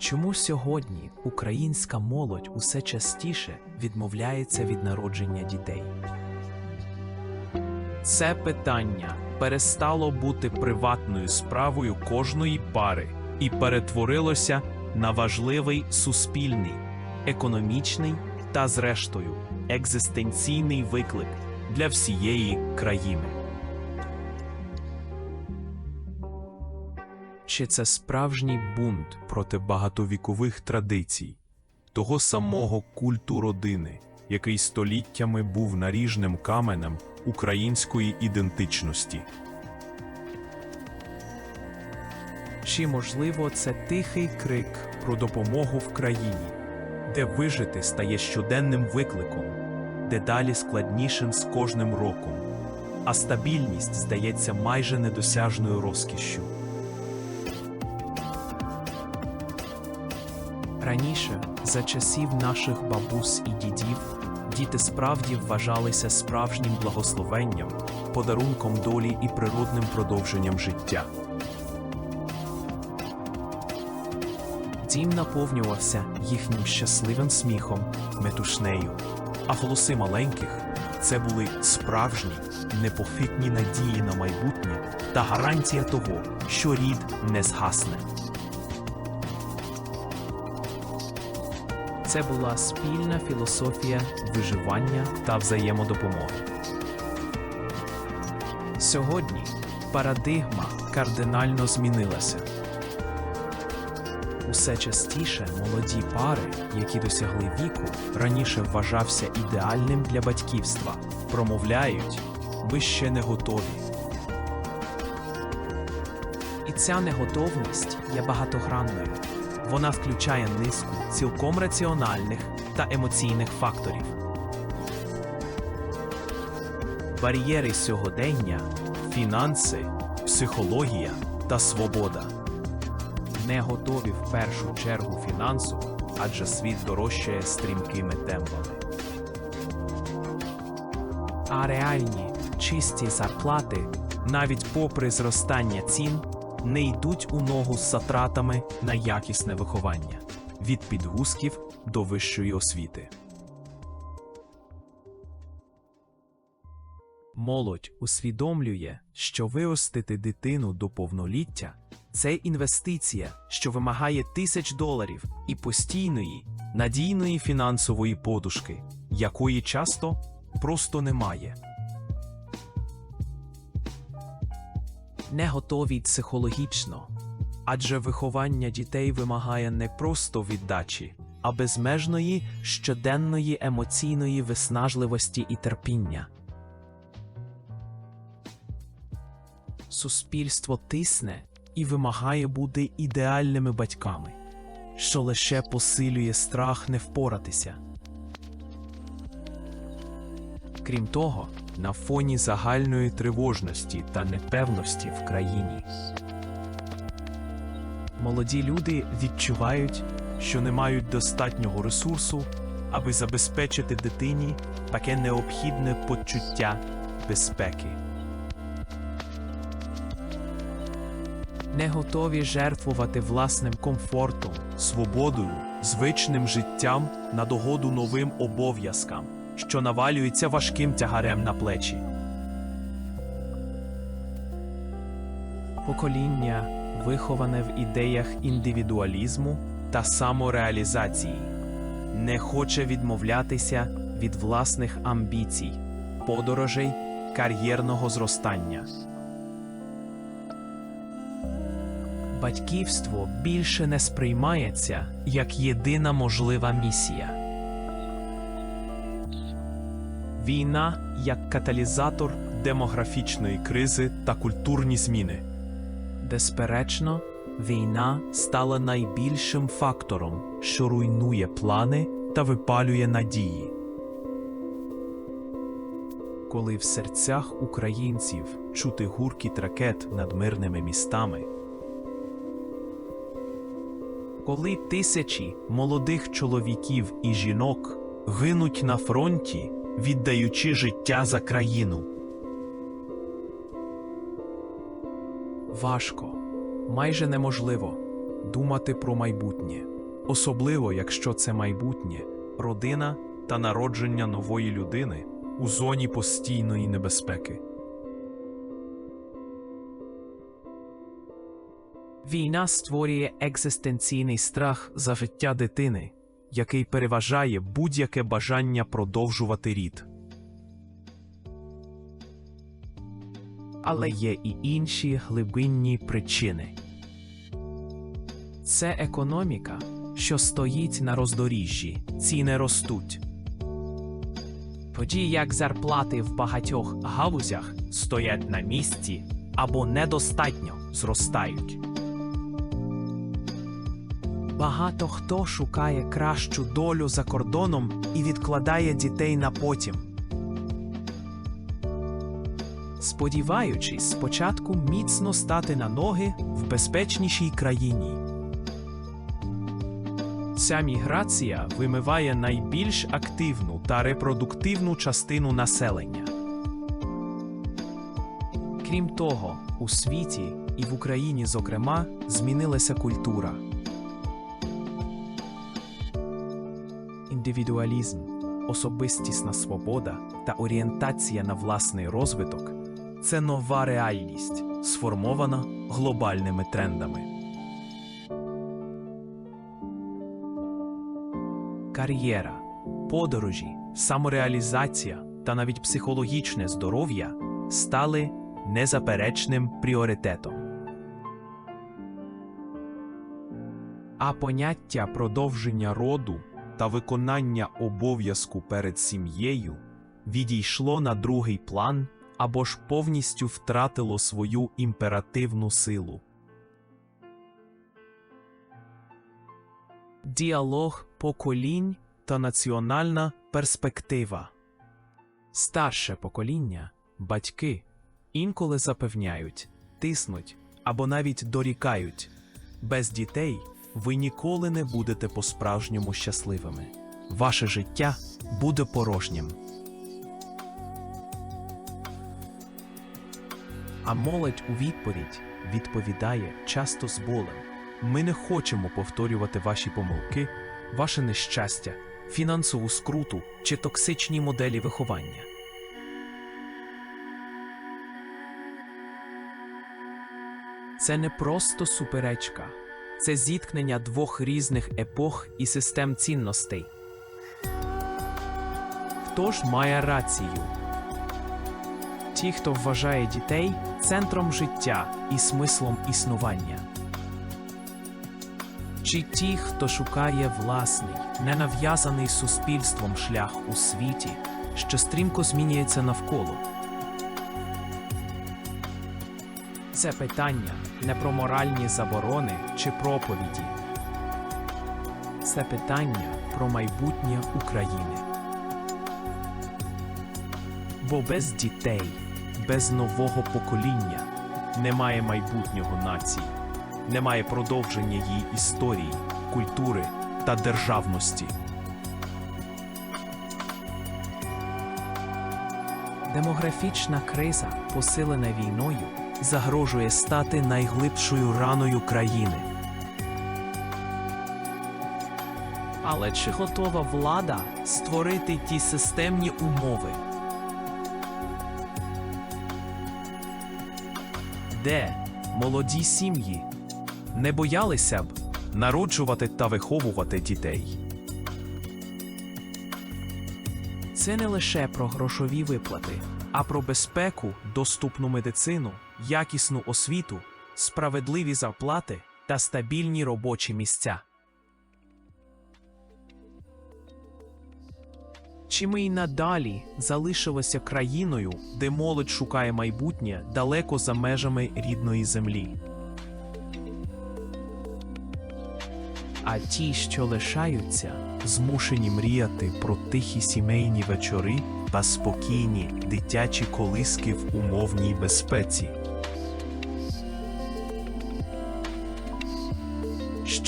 Чому сьогодні українська молодь усе частіше відмовляється від народження дітей? Це питання перестало бути приватною справою кожної пари і перетворилося на важливий суспільний, економічний та, зрештою, екзистенційний виклик для всієї країни. Чи це справжній бунт проти багатовікових традицій, того самого культу родини, який століттями був наріжним каменем української ідентичності? Чи можливо це тихий крик про допомогу в країні, де вижити стає щоденним викликом, дедалі складнішим з кожним роком, а стабільність здається майже недосяжною розкішшю? Раніше, за часів наших бабусь і дідів, діти справді вважалися справжнім благословенням, подарунком долі і природним продовженням життя. Дім наповнювався їхнім щасливим сміхом, метушнею, а голоси маленьких це були справжні, непохитні надії на майбутнє та гарантія того, що рід не згасне. Це була спільна філософія виживання та взаємодопомоги. Сьогодні парадигма кардинально змінилася. Усе частіше молоді пари, які досягли віку, раніше вважався ідеальним для батьківства, промовляють ви ще не готові. І ця неготовність є багатогранною. Вона включає низку цілком раціональних та емоційних факторів. Бар'єри сьогодення, фінанси, психологія та свобода. Не готові в першу чергу фінансово, адже світ дорожчає стрімкими темпами. А реальні чисті зарплати, навіть попри зростання цін, не йдуть у ногу з затратами на якісне виховання від підгузків до вищої освіти. Молодь усвідомлює, що виростити дитину до повноліття це інвестиція, що вимагає тисяч доларів і постійної, надійної фінансової подушки, якої часто просто немає. Не готові психологічно, адже виховання дітей вимагає не просто віддачі, а безмежної щоденної емоційної виснажливості і терпіння. Суспільство тисне і вимагає бути ідеальними батьками, що лише посилює страх не впоратися. Крім того, на фоні загальної тривожності та непевності в країні. Молоді люди відчувають, що не мають достатнього ресурсу, аби забезпечити дитині таке необхідне почуття безпеки. Не готові жертвувати власним комфортом, свободою, звичним життям на догоду новим обов'язкам що навалюється важким тягарем на плечі. Покоління, виховане в ідеях індивідуалізму та самореалізації, не хоче відмовлятися від власних амбіцій, подорожей, кар'єрного зростання. Батьківство більше не сприймається як єдина можлива місія. Війна як каталізатор демографічної кризи та культурні зміни. Безперечно, війна стала найбільшим фактором, що руйнує плани та випалює надії. Коли в серцях українців чути гуркіт ракет над мирними містами, коли тисячі молодих чоловіків і жінок гинуть на фронті віддаючи життя за країну. Важко, майже неможливо, думати про майбутнє, особливо якщо це майбутнє, родина та народження нової людини у зоні постійної небезпеки. Війна створює екзистенційний страх за життя дитини, який переважає будь-яке бажання продовжувати рід. Але є і інші глибинні причини. Це економіка, що стоїть на роздоріжжі, ціни ростуть. Тоді як зарплати в багатьох галузях стоять на місці або недостатньо зростають. Багато хто шукає кращу долю за кордоном і відкладає дітей на потім. Сподіваючись спочатку міцно стати на ноги в безпечнішій країні. Ця міграція вимиває найбільш активну та репродуктивну частину населення. Крім того, у світі і в Україні, зокрема, змінилася культура. Індивідуалізм, особистісна свобода та орієнтація на власний розвиток це нова реальність, сформована глобальними трендами. Кар'єра, подорожі, самореалізація та навіть психологічне здоров'я стали незаперечним пріоритетом. А поняття продовження роду та виконання обов'язку перед сім'єю відійшло на другий план або ж повністю втратило свою імперативну силу. Діалог поколінь та національна перспектива. Старше покоління, батьки, інколи запевняють, тиснуть або навіть дорікають. Без дітей ви ніколи не будете по-справжньому щасливими. Ваше життя буде порожнім. А молодь у відповідь відповідає часто з болем. Ми не хочемо повторювати ваші помилки, ваше нещастя, фінансову скруту чи токсичні моделі виховання. Це не просто суперечка, це зіткнення двох різних епох і систем цінностей. Хто ж має рацію? Ті, хто вважає дітей центром життя і смислом існування. Чи ті, хто шукає власний, ненав'язаний суспільством шлях у світі, що стрімко змінюється навколо? Це питання не про моральні заборони чи проповіді. Це питання про майбутнє України. Бо без дітей, без нового покоління немає майбутнього нації, немає продовження її історії, культури та державності. Демографічна криза, посилена війною, загрожує стати найглибшою раною країни. Але чи готова влада створити ті системні умови? Де молоді сім'ї не боялися б народжувати та виховувати дітей? Це не лише про грошові виплати, а про безпеку, доступну медицину, якісну освіту, справедливі зарплати та стабільні робочі місця. Чи ми й надалі залишилися країною, де молодь шукає майбутнє далеко за межами рідної землі? А ті, що лишаються, змушені мріяти про тихі сімейні вечори та спокійні дитячі колиски в умовній безпеці.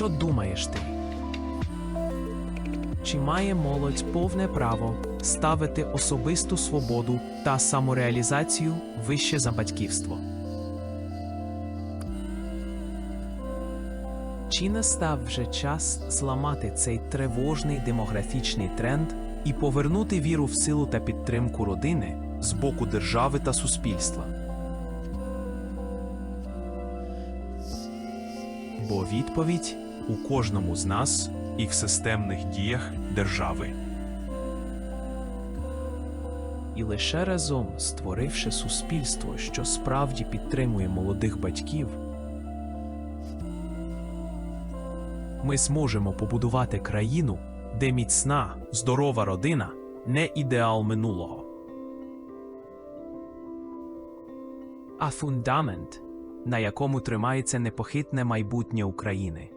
Що думаєш ти? Чи має молодь повне право ставити особисту свободу та самореалізацію вище за батьківство? Чи настав вже час зламати цей тривожний демографічний тренд і повернути віру в силу та підтримку родини з боку держави та суспільства? Бо відповідь у кожному з нас і в системних діях держави. І лише разом, створивши суспільство, що справді підтримує молодих батьків, ми зможемо побудувати країну, де міцна, здорова родина не ідеал минулого, а фундамент, на якому тримається непохитне майбутнє України.